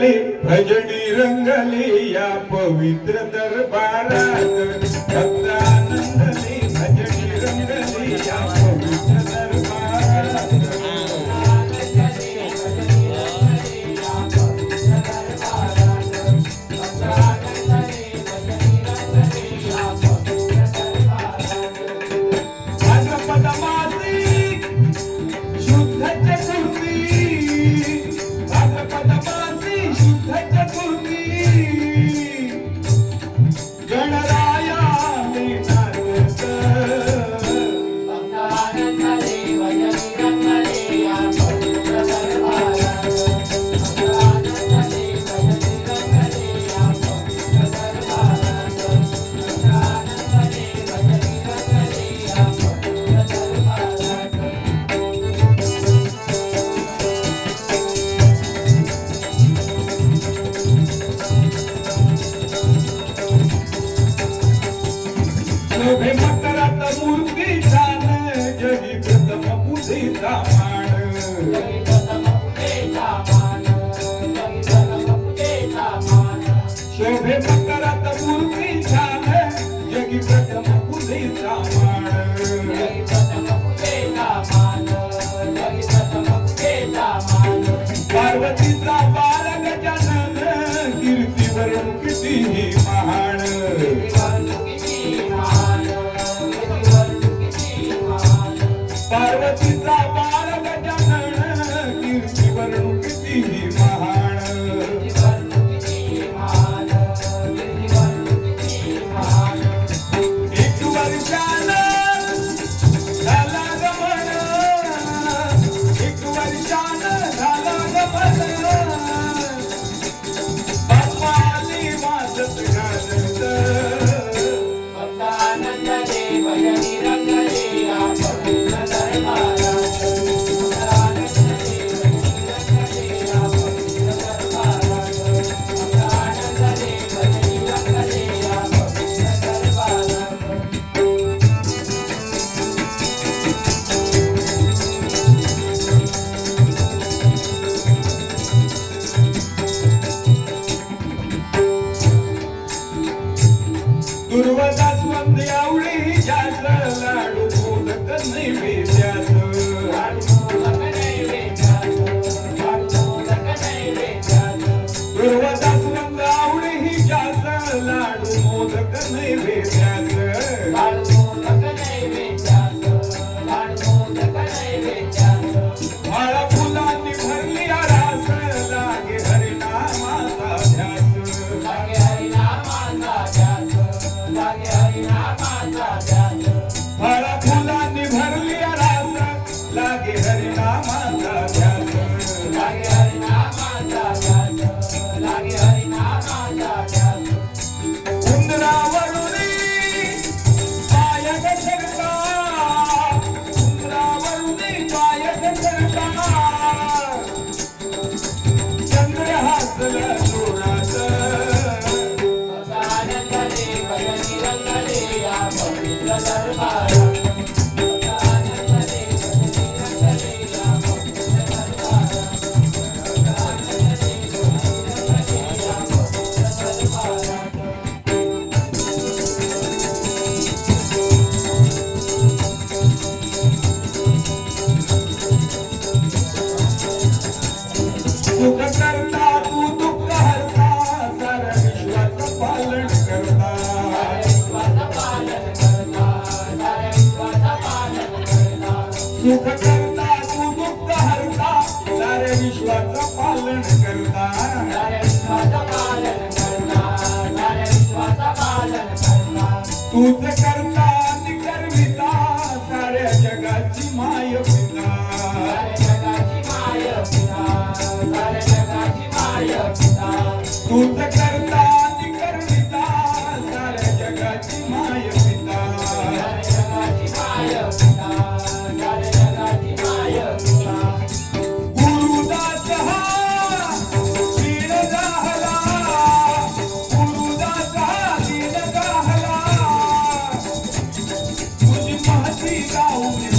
रंगली भजनी रंगली या पवित्र दरबारात सीता मान. शोभे मंगळात मूर्ती छान जगी प्रथम Guru Vajra. reflect me, Raul.